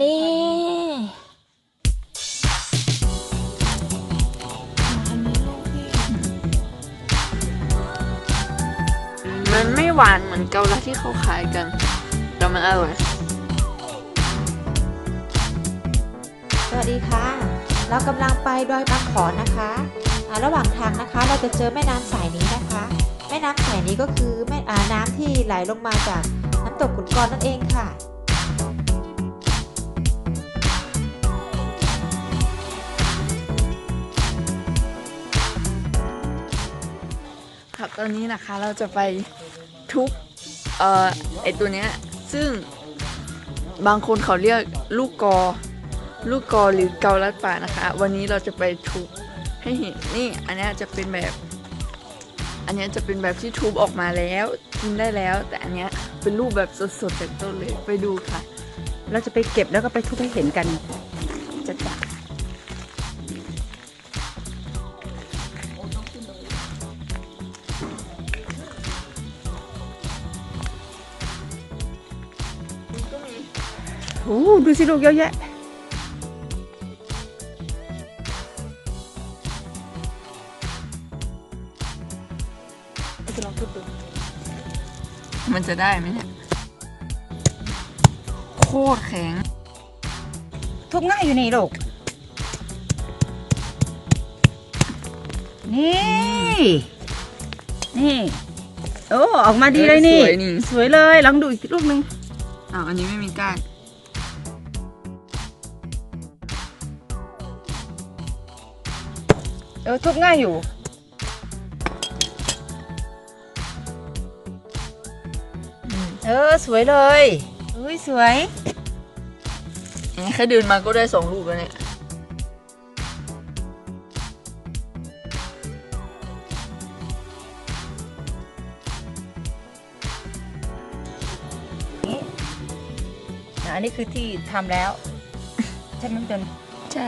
นี่มันไม่หวานเหมือนเกาลัดที่เขาขายกัน แต่มันอร่อย สวัสดีค่ะ เรากำลังไปดอยบางขอนนะคะอ่าระหว่างทางนะคะเราจะเจอแม่น้ำสายนี้นะคะ แม่น้ำสายนี้ก็คือแม่อ่าน้ำที่ไหลลงมาจากน้ำตกขุนกรนั่นเองค่ะ ครับตอนนี้นะคะเราจะไปทุบเอ่อไอตัวเนี้ยซึ่งบางคนเขาเรียกลูกกอ ลูกกอหรือเกาลัดป่านะคะ วันนี้เราจะไปทุบให้เห็นนี่อันนี้จะเป็นแบบ อันนี้จะเป็นแบบที่ทุบออกมาแล้วกินได้แล้ว แต่อันนี้เป็นรูปแบบสดๆจากต้นเลยไปดูค่ะ เราจะไปเก็บแล้วก็ไปทุบให้เห็นกันจะจัด โอ้ดูสิลูกเยอะแยะ จะลองทุบดู มันจะได้ไหมเนี่ย โคตรแข็ง ทุบง่ายอยู่นี่ลูก นี่ นี่ โอ้ ออกมาดีเลยนี่ สวยนี่ สวยเลย ลองดูอีกลูกหนึ่งอ้าวอันนี้ไม่มีก้าน เออทุบง่ายอยู่ เออ สวยเลยเฮ้ยสวยเนี่ยแค่เดินมาก็ได้สองลูกแล้วเนี่ยอันนี้คือที่ทำแล้ว ใช่ไหมจนใช่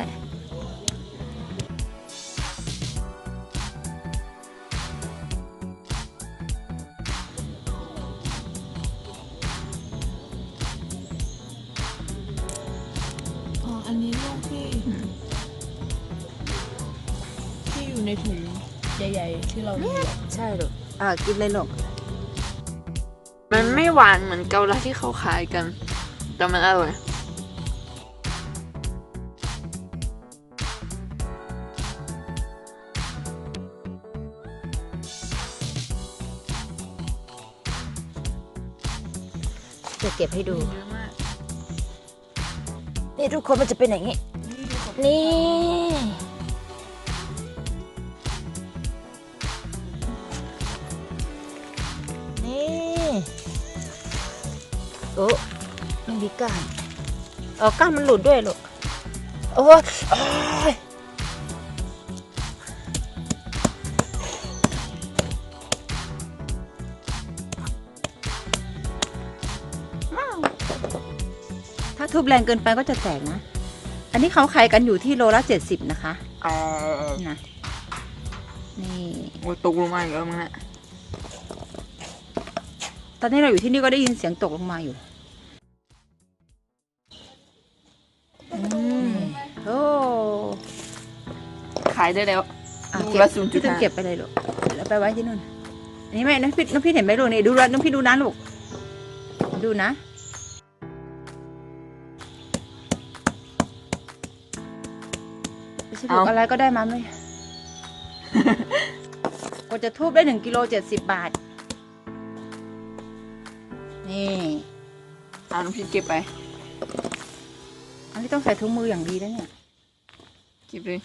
นนี้ลูกที่ ที่อยู่ในถุงใหญ่ๆ ที่เรามีอะใช่ลูกอ่ากินเลยลูกมันไม่หวานเหมือนเกาลัดที่เขาขายกัน แต่มันอร่อยจะเก็บให้ดูเยอะมาก นี่ทุกคนมันจะเป็นอย่างนี้ นี่ นี่โอ้ไม่มีก้านเออก้านมันหลุดด้วยลูก โอ้ยาทุบแรงเกินไปก็จะแตกนะ อันนี้เขาขายกันอยู่ที่โลละเจ็ดสิบนะคะเอานะนี่โอ้ยตกลงมาอีกแล้วมั้งเนี่ยตอนนี้เราอยู่ที่นี่ก็ได้ยินเสียงตกลงมาอยู่อืมโอ้ขายได้แล้วอะลูกเก็บละ0.5พี่ต้องเก็บไปเลยลูกแล้วไปไว้ที่นู่นอันนี้ไม่น้องพี่น้องพี่เห็นไหมลูกนี่ดูนะน้องพี่ดูนะลูกดูนะ ไม่ใช่ลูกอะไรก็ได้มาไหม กว่าจะทูบได้หนึ่งกิโลเจ็ดสิบบาท นี่ เอาน้ำพริกเก็บไป อันนี้ต้องใส่ถุงมืออย่างดีนะเนี่ย เก็บเลย